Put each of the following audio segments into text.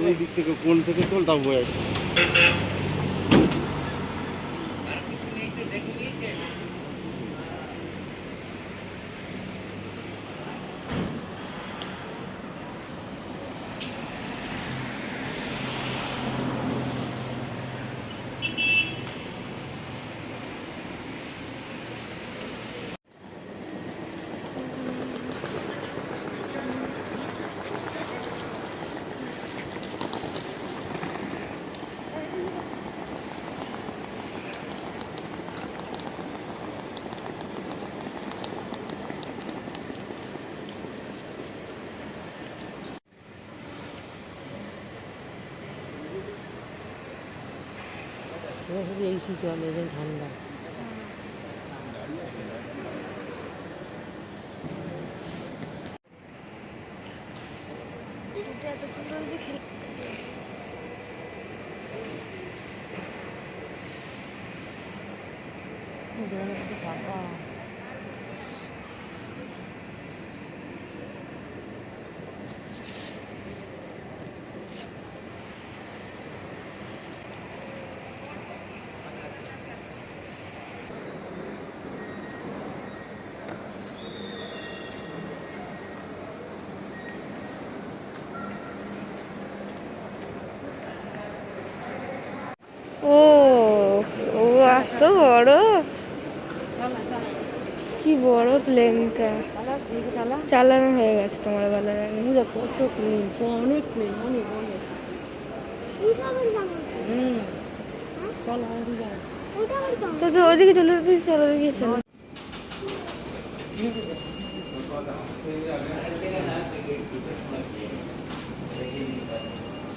ওই দিক থেকে কোন থেকে তোল তাও বয়ে শুধু এসি চলে এখন ঠান্ডা ফাঁকা ও ও এত বড়? কি বড় প্লেনটা চালানো হয়ে গেছে তোমার বেলার আগে। কত প্লেন অনেক প্লেন অনেক অনেক। তো ওদিকে চলে যেতে চলো ওদিকে চলো। কিছু হ্যাঁ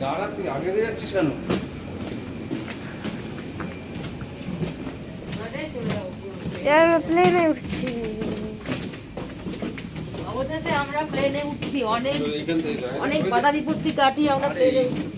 দাঁড়া তুই আগে দিয়ে যাচ্ছিস কেন? প্লেনে উঠছি। অবশেষে আমরা প্লেনে উঠছি। অনেক। অনেক বাধা বিপত্তি কাটিয়ে আমরা প্লেনে উঠছি।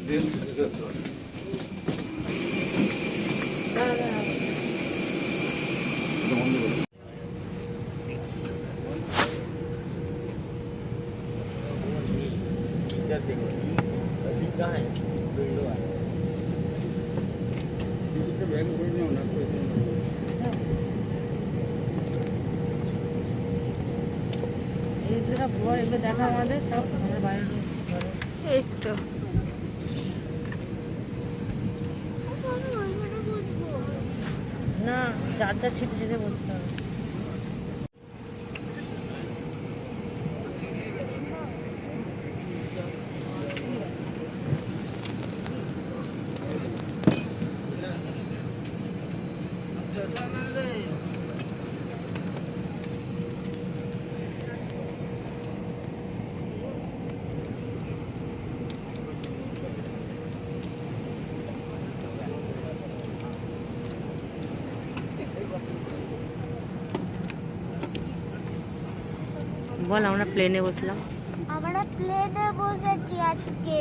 দেখা আমাদের সব আমরা বাইরে। এই তো না যার যার ছিটে ছিটে বসতে হবে বল আমরা প্লেনে বসলাম আমরা প্লেনে বসেছি আজকে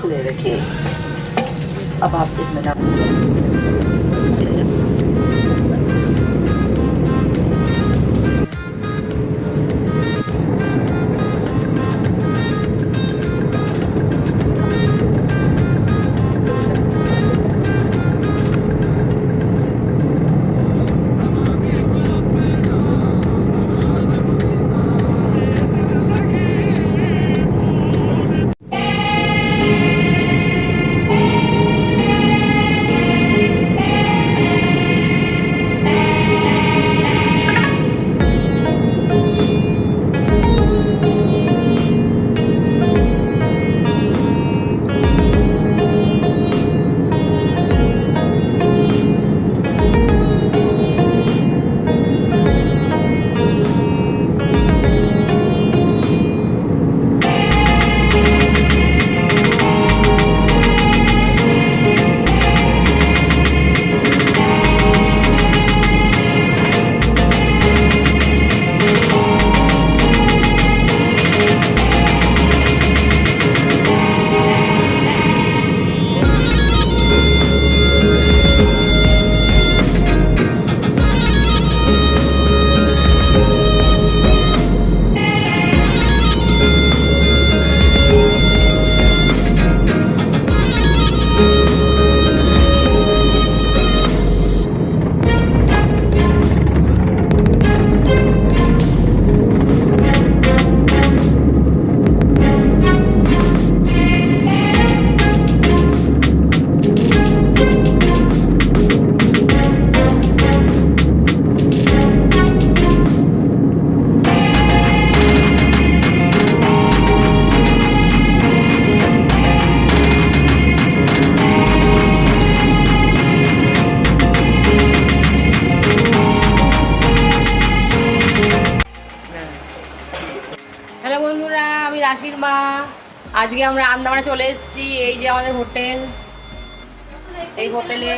खुले रखें अब आप एक আজকে আমরা আন্দামানে চলে এসেছি, এই যে আমাদের হোটেল। এই হোটেলে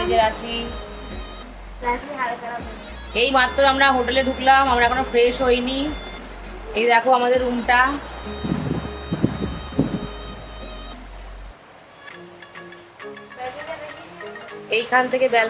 এই যে এই মাত্র আমরা হোটেলে ঢুকলাম, আমরা এখনও ফ্রেশ হইনি। এই দেখো আমাদের রুমটা এইখান থেকে বেল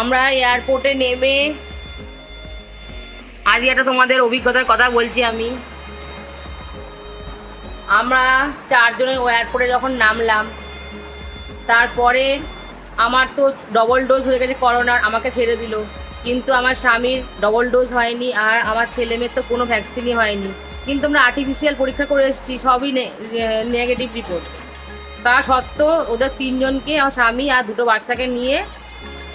আমরা এয়ারপোর্টে নেমে আজ একটা তোমাদের অভিজ্ঞতার কথা বলছি আমি। আমরা চারজনে এয়ারপোর্টে যখন নামলাম, তারপরে আমার তো ডবল ডোজ হয়ে গেছে করোনার আমাকে ছেড়ে দিল। কিন্তু আমার স্বামীর ডবল ডোজ হয়নি আর আমার ছেলে মেয়ের তো কোনো ভ্যাকসিনই হয়নি। কিন্তু আমরা আর্টিফিশিয়াল পরীক্ষা করে এসেছি, সবই নেগেটিভ রিপোর্ট তা সত্ত্বেও ওদের তিনজনকে, আমার স্বামী আর দুটো বাচ্চাকে নিয়ে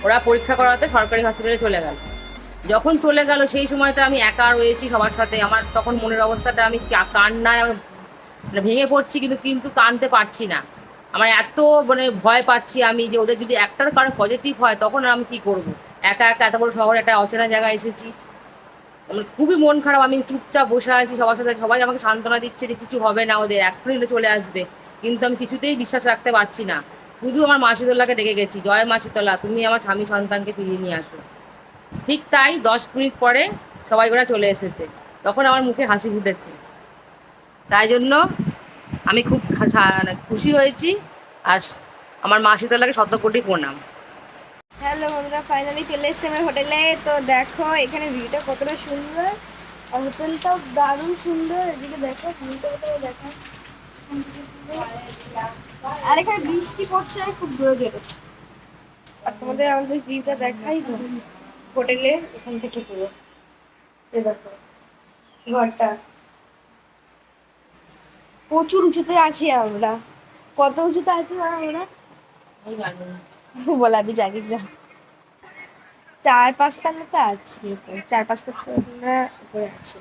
ওরা পরীক্ষা করাতে সরকারি হসপিটালে চলে গেল। যখন চলে গেল, সেই সময়টা আমি একা রয়েছি সবার সাথে। আমার তখন মনের অবস্থাটা আমি কান্নায় আমার মানে ভেঙে পড়ছি কিন্তু কিন্তু কানতে পারছি না। আমার এত মানে ভয় পাচ্ছি আমি যে ওদের যদি একটার কারও পজিটিভ হয়, তখন আমি কি করব? একা একা এত বড় শহরে একটা অচেনা জায়গায় এসেছি। আমার খুবই মন খারাপ। আমি চুপচাপ বসে আছি সবার সাথে। সবাই আমাকে সান্ত্বনা দিচ্ছে যে কিছু হবে না ওদের। এক্ষুনি চলে আসবে। কিন্তু আমি কিছুতেই বিশ্বাস রাখতে পারছি না। শুধু আমার মাসিতলাকে ডেকে গেছি। জয় মাসিতলা, তুমি আমার স্বামী সন্তানকে ফিরিয়ে নিয়ে আসো। ঠিক তাই দশ মিনিট পরে সবাই ওরা চলে এসেছে। তখন আমার মুখে হাসি ফুটেছে। তাই জন্য আমি খুব মানে খুশি হয়েছি আর আমার মাসিতলাকে শত কোটি প্রণাম। হ্যালো বন্ধুরা ফাইনালি চলে এসেছি আমার হোটেলে। তো দেখো, এখানে ভিউটা কতটা সুন্দর। আর হোটেলটাও দারুণ সুন্দর। এদিকে দেখো, ভিউটা কতটা দেখো। আর এখানে বৃষ্টি পড়ছে আর খুব জোরে জোরে। আর তোমাদের আমাদের ভিউটা দেখাই তো হোটেলে এখান থেকে পুরো। এ দেখো ঘরটা। প্রচুর উঁচুতে আছি আমরা। কত উঁচুতে আছি আমরা? আমি জানি না। চার পাঁচটা মতো আছি। চার পাঁচটা উপরে আছি।